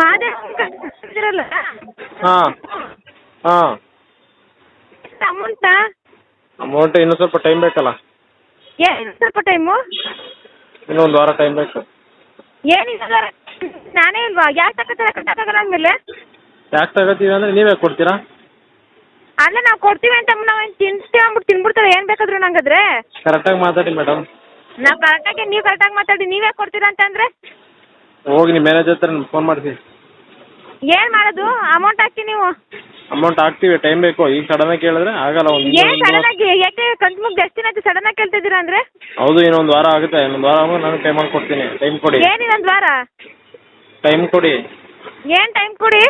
ಮಾದೇವಿರಲ್ಲ ಹಾಂ. ಹಾಂ. ಅಮೌಂಟಾ? ಅಮೌಂಟ್ ಇನ್ನೂ ಸ್ವಲ್ಪ ಟೈಮ್ ಬೇಕಲ್ಲ? ಏನು ಸ್ವಲ್ಪ ಟೈಮು? ಇನ್ನೂ ಒಂದು ವಾರ ಟೈಮ್ ಬೇಕು. ಏನಿಲ್ಲ ನಾನೇ ಇಲ್ವಾ? ಯಾಕೆ ತಗೋತಾರೆ ಕಟ್ಟಕ್ಕಾಗಲ್ಲ ಅಂದಮೇಲೆ? ಯಾಕೆ ತಗೋತೀವಿ ಅಂದರೆ ನೀವೇ ಕೊಡ್ತೀರಾ? ಅಲ್ಲ ನಾವು ಕೊಡ್ತೀವಿ ಅಂತ ನಾವು ತಿನ್ಸ್ತೀವಿ ಅಂದ್ಬಿಟ್ಟು ತಿನ್ಬಿಡ್ತಾರೆ ಏನು ಬೇಕಾದ್ರು ನಂಗಾದ್ರೆ? ಕರೆಕ್ಟಾಗಿ ಮಾತಾಡಿ ಮೇಡಮ್ ನಾವು ಕರೆಕ್ಟಾಗಿ ನೀವು ಕರೆಕ್ಟಾಗಿ ಮಾತಾಡಿ ನೀವೇ ಕೊಡ್ತೀರಾ ಅಂತಂದರೆ? ಹೋಗಿ ನಿಮ್ಮ ಮ್ಯಾನೇಜರ್ ಹತ್ರ ಫೋನ್ ಮಾಡ್ತೀನಿ. ಏನ್ ಮಾಡೋದು? ಅಮೌಂಟ್ ಹಾಕಿ ನೀವು. ಅಮೌಂಟ್ ಹಾಕ್ತೀವಿ ಟೈಮ್ ಬೇಕು. ಈಗ ಸಡನ್ ಆಗಿ ಕೇಳಿದ್ರೆ ಆಗಲ್ಲ ಒಂದು ಏನು ಆಗಿ? ಯಾಕೆ ಕಂತು ಮುಗ್ ಜಾಸ್ತಿ ಆಯ್ತು ಸಡನ್ ಆಗಿ ಇದ್ದೀರಾ ಅಂದ್ರೆ? ಹೌದು ಇನ್ನೊಂದು ವಾರ ಆಗುತ್ತೆ. ಇನ್ನೊಂದು ವಾರ ಆಗುವಾಗ ನಾನು ಪೇಮೆಂಟ್ ಕೊಡ್ತೀನಿ. ಟೈಮ್ ಕೊಡಿ. ಏನ್ ಇನ್ನೊಂದು ವಾರ? ಟೈಮ್ ಕೊಡಿ. ಏನ್ ಟೈಮ್ ಕೊಡಿ?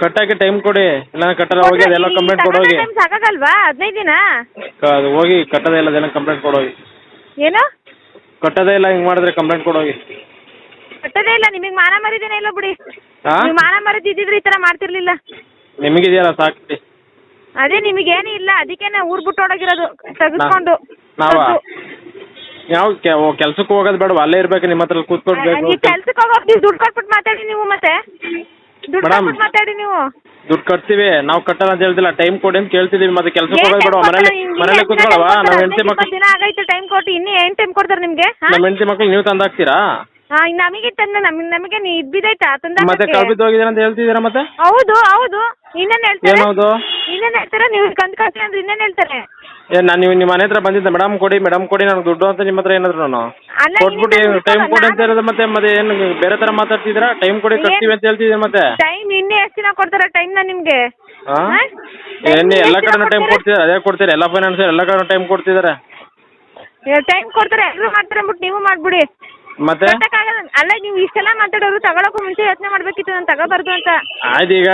ಕಟ್ಟಕ್ಕೆ ಟೈಮ್ ಕೊಡಿ. ಇಲ್ಲ ಕಟ್ಟಲ್ಲ ಹೋಗಿ ಅದೆಲ್ಲ ಕಂಪ್ಲೇಂಟ್ ಕೊಡೋಗಿ. ಟೈಮ್ ಸಾಕಾಗಲ್ವಾ? ಹದಿನೈದು ದಿನ? ಕ- ಅದು ಹೋಗಿ ಕಟ್ಟದೇ ಇಲ್ಲ ಅದೆಲ್ಲ ಕಂಪ್ಲೇಂಟ್ ಕೊಡೋಗಿ. ಏನು? ಕಟ್ಟದೇ ಇಲ್ಲ ಹಿಂಗ್ ಮಾಡಿದ್ರೆ ಕಂಪ್ಲೇಂಟ್ ಕೊಡೋಗಿ. ಕಟ್ಟೋದೇ ಇಲ್ಲ ನಿಮಗೆ ಮಾನ ಮರಿದೇನೆ ಇಲ್ಲ ಬಿಡಿ. ಹಾಂ ನೀವು ಮಾನ ಮರಿದ್ ಇದ್ದಿದ್ರೆ ಈ ತರ ಮಾಡ್ತಿರ್ಲಿಲ್ಲ. ನಿಮಗಿದೆಯಲ್ಲ ಸಾಕು ಅದೇ ನಿಮಗೇನು ಇಲ್ಲ ಅದಕ್ಕೆ ಊರ್ ಊರು ಬಿಟ್ಟು ಹೊಡಗಿರೋದು ತೆಗೆದುಕೊಂಡು ನಾವಾ ಯಾವ ಕೆಲ್ಸಕ್ಕೆ ಹೋಗೋದು ಬೇಡ ಅಲ್ಲೇ ಇರ್ಬೇಕು ನಿಮ್ಮ ಹತ್ರ ಕೂತ್ಕೊಳ್ಬೇಕು ನೀವು ಕೆಲ್ಸಕ್ಕೆ ಹೋಗೋಕೆ ನೀವು ದುಡ್ಡು ಕೊಟ್ಬಿಟ್ಟು ಮಾತಾಡಿ ನೀವು ಮತ್ತೆ. ದುಡ್ಡು. ಕೊಟ್ಬಿಟ್ಟು ಮಾತಾಡಿ ನೀವು. ದುಡ್ಡು ಕಟ್ತೀವಿ ನಾವು ಕಟ್ಟಲ್ಲ ಅಂತ ಹೇಳ್ತಿಲ್ಲ ಟೈಮ್ ಕೊಡಿ ಅಂತ ಕೇಳ್ತಿದೀವಿ ಮತ್ತೆ ಕೆಲ್ಸಕ್ಕೆ ಹೋಗೋದು ಬೇಡ ಮನೇಲಿ ಮನೇಲಿ ಕೂತ್ಕೊಳ್ಳವಾ? ನಮ್ಮ ಹೆಂಡತಿ ಮಕ್ಳು ದಿನ ಆಗೈತೆ ಟೈಮ್ ಕೊಟ್ಟು ಇನ್ನೂ ಏನು ಟೈಮ್ ಕೊಡ್ತಾರೆ ನಿಮಗೆ? ನಮ್ಮ ಹೆಂಡತಿ ಮಕ್ಳು ನೀವು ತಂದು ಹಾಕ್ತೀರಾ ಹಾಂ ನಮಗೆ ತಂದ ನಮಗೆ ನಮಗೆ ನೀ ತಂದ ಮತ್ತೆ ತಂದ ಹೋಗಿದಾರೆ ಅಂತ ಹೇಳ್ತಿದಿರ ಮತ್ತೆ? ಹೌದು ಹೌದು. ಇನ್ನೇನ್ ಹೇಳ್ತಾರೆ? ಹೌದು ಇನ್ನೇನ್ ಹೇಳ್ತಾರೆ? ನೀವು ಕಂತು ಕಟ್ಟಿ ಅಂದ್ರೆ ಇನ್ನೇನ್ ಹೇಳ್ತಾರೆ? ಏ ನಾನು ನೀವು ನಿಮ್ಮ ಮನೆ ಹತ್ರ ಬಂದಿದ್ದೆ. ಮೇಡಮ್ ಕೊಡಿ ಮೇಡಮ್ ಕೊಡಿ ನನಗೆ ದುಡ್ಡು ಅಂತ ನಿಮ್ಮ ಹತ್ರ ಏನಾದ್ರು ನಾನು. ಅಲ್ಲ, ಕೊಟ್ಬಿಟ್ಟು ಇನ್ನೇನು ಟೈಮ್ ಕೊಡಿ ಅಂತ ಹೇಳಿದ್ರೆ ಮತ್ತೆ ಮತ್ತೆ ಏನು ಬೇರೆ ತರ ಮಾತಾಡ್ತಿದ್ದೀರಾ? ಟೈಮ್ ಕೊಡಿ ಕಟ್ತೀವಿ ಅಂತ ಹೇಳ್ತಿದ್ದೀರಾ ಮತ್ತೆ? ಟೈಮ್ ಇನ್ನೇ ಎಷ್ಟು ದಿನ ಕೊಡ್ತಾರೆ ಟೈಮ್ ನಿಮಗೆ? ನಿಮ್ಗೆ ಹಾ? ಏನು ಎಲ್ಲಾ ಕಡೆನೂ ಟೈಮ್? ಕೊಡ್ತಿದ್ದಾರೆ ಅದೇ ಕೊಡ್ತೀರಾ? ಎಲ್ಲ ಫೈನಾನ್ಸ್ ಎಲ್ಲ ಕಡೆ ಟೈಮ್ ಕೊಡ್ತಿದ್ದಾರೆ. ಟೈಮ್ ಕೊಡ್ತಾರೆ ಎಲ್ಲರೂ ಮಾಡ್ತಾರೆ ಅಂದ್ಬಿಟ್ಟು ನೀವು ಮಾಡ್ಬಿಡಿ. ಮತ್ತೆ? ಕಟ್ಟಕ್ಕಾಗಲ್ಲ ಅಲ್ಲ ನೀವು ಇಷ್ಟೆಲ್ಲ ಮಾತಾಡೋರು ತಗೊಳಕ್ಕೂ ಮುಂಚೆ ಯೋಚನೆ ಮಾಡಬೇಕಿತ್ತು ನಾನು ತಗೋಬಾರ್ದು ಅಂತ. ಆಯ್ತು ಈಗ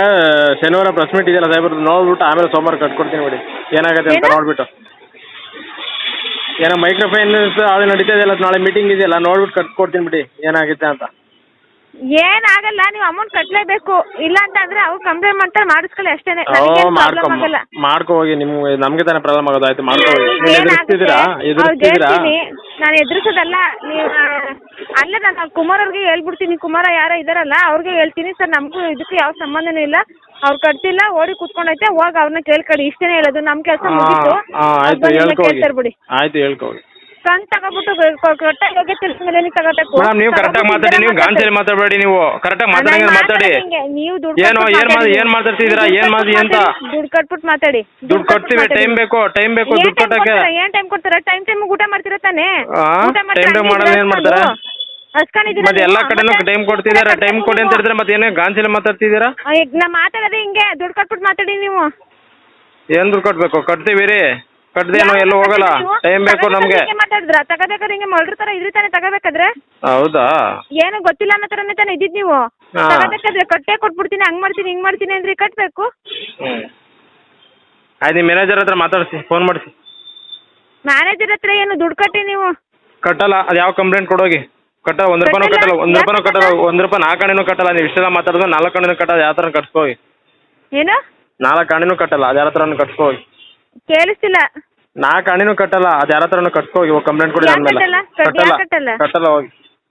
ಶನಿವಾರ ಪ್ರೆಸ್ ಮೀಟ್ ಇದೆಯಲ್ಲ ಸಾಹೇಬ್ರದ್ದು ನೋಡ್ಬಿಟ್ಟು ಆಮೇಲೆ ಸೋಮವಾರ ಕಟ್ಕೊಡ್ತೀನಿ ಬಿಡಿ. ಏನಾಗುತ್ತೆ ಅಂತ ಏನು? ನೋಡ್ಬಿಟ್ಟು. ಏನೋ ಮೈಕ್ರೋ ಫೈನಾನ್ಸ್ ಅದು ನಡೀತಾ ಇದೆಯಲ್ಲ ನಾಳೆ ಮೀಟಿಂಗ್ ಇದೆಯಲ್ಲ ನೋಡ್ಬಿಟ್ಟು ಕಟ್ಕೊಡ್ತೀನಿ ಬಿಡಿ. ಏನಾಗುತ್ತೆ ಅಂತ. ಏನಾಗಲ್ಲ ನೀವು ಅಮೌಂಟ್ ಕಟ್ಟಲೇಬೇಕು ಇಲ್ಲ ಅಂತ ಅಂದ್ರೆ ಅವ್ರು ಕಂಪ್ಲೇಂಟ್ ಮಾಡ್ತಾರೆ ಮಾಡಿಸ್ಕೊಳ್ಳಿ ನನಗೇನು ಮಾಡ್ಕೊ ಪ್ರಾಬ್ಲಮ್ ಆಗಲ್ಲ. ಮಾಡ್ಕೊ ಹೋಗಿ ನಿಮ್ಗೆ ನಮಗೆ ತಾನೇ ಪ್ರಾಬ್ಲಮ್ ಆಗೋದು ಆಯ್ತು ಮಾಡ್ಕೊ ಹೋಗಿ. ನೀವು ಏನಾಗುತ್ತೆ ಎದುರಿಸ್ತಿದ್ದೀರಾ? ಎದುರಿಸ್ತಿದ್ದೀರಾ ನಾನು ಎದುರಿಸೋದಲ್ಲ ನೀವು ಅಲ್ಲ ನಾನು ಕುಮಾರ್ ಅವ್ರಿಗೆ ಹೇಳ್ಬಿಡ್ತೀನಿ. ಕುಮಾರ ಯಾರ ಇದಾರಲ್ಲ ಅವ್ರಿಗೆ ಹೇಳ್ತೀನಿ ಸರ್ ನಮಗೂ ಇದಕ್ಕೆ ಯಾವ ಸಂಬಂಧನೂ ಇಲ್ಲ. ಅವ್ರು ಕಟ್ತಿಲ್ಲ ಓಡಿ ಕೂತ್ಕೊಂಡೈತೆ ಹೋಗಿ ಅವ್ರನ್ನ ಕೇಳ್ಕೊಳ್ಳಿ. ಇಷ್ಟೇನೆ ಹೇಳೋದು ನಮ್ ಕೆಲಸ ಮುಗೀತು. ಹಾಂ ಆಯ್ತು ಹೇಳ್ಕೊಳ್ಳಿ ಹೇಳ್ಕೊ ಹೋಗಿ. ಕೇಳ್ತಾರೆ ಬಿಡಿ. ಆಯ್ತು ಹೇಳ್ಕೊ ಹೋಗಿ. ಕಂತು ತಗೋಬಿಟ್ಟು ಕರೆಕ್ಟಾಗಿ ಹೋಗಿ ತಿಳಿಸ ಮೇಲೆ ತಗೋಬೇಕು ಮೇಡಮ್ ನೀವು ಕರೆಕ್ಟಾಗಿ ಮಾತಾಡಿ ನೀವು ಗಾಂಧಿ ಮಾತಾಡಬೇಡಿ ನೀವು. ಕರೆಕ್ಟಾಗಿ ಮಾತಾಡಿ ಮಾತಾಡಿ. ನೀವು ದುಡ್ಡು ಏನು ಏನು ಮಾಡಿ ಏನು ಮಾತಾಡ್ತಿದ್ದೀರಾ? ಏನು ಮಾಡಿ ಅಂತ. ದುಡ್ಡು ಕಟ್ಬಿಟ್ಟು ಮಾತಾಡಿ. ದುಡ್ಡು ಕೊಡ್ತೀವಿ ಟೈಮ್ ಬೇಕು ಟೈಮ್ ಬೇಕು ದುಡ್ಡು ಕೊಟ್ಟಕ್ಕೆ ಏನ್ ಟೈಮ್ ಕೊಡ್ತೀರಾ? ಟೈಮ್ ಟೈಮ್ ಊಟ ಮಾಡ್ತೀರಾ ತಾನೇ? ಊಟ time ಮಾಡಲ್ಲ ಏನ್ ಮಾಡ್ತಾರೆ? ಮತ್ತೆ ಎಲ್ಲಾ ಕಡೆನೂ ಟೈಮ್ ಕೊಡ್ತಿದ್ದಾರೆ? ಟೈಮ್ ಕೊಡಿ ಅಂತ ಹೇಳಿದ್ರೆ ಮತ್ತೆ ಏನೇ ಗಾಂಚಲಿ ಮಾತಾಡ್ತಿದ್ದೀರಾ? ನಾ ಮಾತಾಡೋದೇ ಹಿಂಗೆ. ದುಡ್ಡು ಕಟ್ಬಿಟ್ಟು ಮಾತಾಡಿ ನೀವು. ಏನ್ ದುಡ್ಡು ಕಟ್ಟಬೇಕು ಕಟ್ತೀವಿ ರೀ. ಕಟ್ದೇನೋ ಎಲ್ಲೂ ಹೋಗಲ್ಲ? ಟೈಮ್ ಬೇಕು ನಮಗೆ. ಮಾತಾಡಿದ್ರ? ತಗೋಬೇಕಾದ್ರೆ ಹಿಂಗೆ ಮಳ್ರ ತರ ಇದ್ರಿ ತಾನೇ ತಗೋಬೇಕಾದ್ರೆ? ಹೌದಾ? ಏನು ಗೊತ್ತಿಲ್ಲ ಅನ್ನೋ ತರನೇ ತಾನೆ ಇದ್ದಿದ್ ನೀವು. ಹಾ. ತಗೋಬೇಕಾದ್ರೆ ಕಟ್ಟೆ ಕೊಟ್ಬಿಡ್ತೀನಿ ಹಂಗ್ ಮಾಡ್ತೀನಿ ಹಿಂಗ್ ಮಾಡ್ತೀನಿ ಅಂದ್ರೆ ಕಟ್ಬೇಕು. ಹ್ಮ್. ಆಯ್ತು ನಿಮ್ಮ ಮ್ಯಾನೇಜರ್ ಹತ್ರ ಮಾತಾಡಿಸಿ ಫೋನ್ ಮಾಡಿಸಿ. ಮ್ಯಾನೇಜರ್ ಹತ್ರ ಏನು ದುಡ್ಡು ಕಟ್ಟಿ ನೀವು? ಕಟ್ಟಲ್ಲ ಅದು ಯಾವ ಕಂಪ್ಲೇಂಟ್ ಕೊಡೋಗಿ ಕಟ್ಟಲ್ಲ ಒಂದು ರೂಪಾಯಿನೂ ಕಟ್ಟಲ್ಲ? ಒಂದ್ ಒಂದು ರೂಪಾಯಿನೂ ಯಾಕೆ ಕಟ್ಟಲ್ಲ? ಒಂದು ರೂಪಾಯಿ ನಾಲ್ಕು ಹಣ್ಣಿನೂ ಕಟ್ಟಲ್ಲ ನೀವು ಇಷ್ಟೆಲ್ಲ ಮಾತಾಡಿದ್ರೆ ನಾಲ್ಕು ಹಣ್ಣಿನೂ ಕಟ್ಟಲ್ಲ ಯಾವ ಥರ ಕಟ್ಸ್ಕೋಗಿ ಏನು? ನಾಲ್ಕು ಹಣ್ಣಿನೂ ಕಟ್ಟಲ್ಲ ಅದು ಹತ್ರನೂ ಕಟ್ಸ್ಕೋಗಿ ಕೇಳಿಸ್ತಿಲ್ಲ ನಾ ಹಣ್ಣಿನೂ ಕಟ್ಟಲ್ಲ ಅದು ಯಾರ ಹತ್ರನೂ ಇವಾಗ ಕಂಪ್ಲೇಂಟ್ ಕೊಡಿ ಯಾಕ್ ನನ್ನ ಮೇಲೆ ಕಟ್ಟಲ್ಲ? ಕಟ್- ಯಾಕ್ ಕಟ್ಟಲ್ಲ? ಕಟ್ಟಲ್ಲ ಹೋಗಿ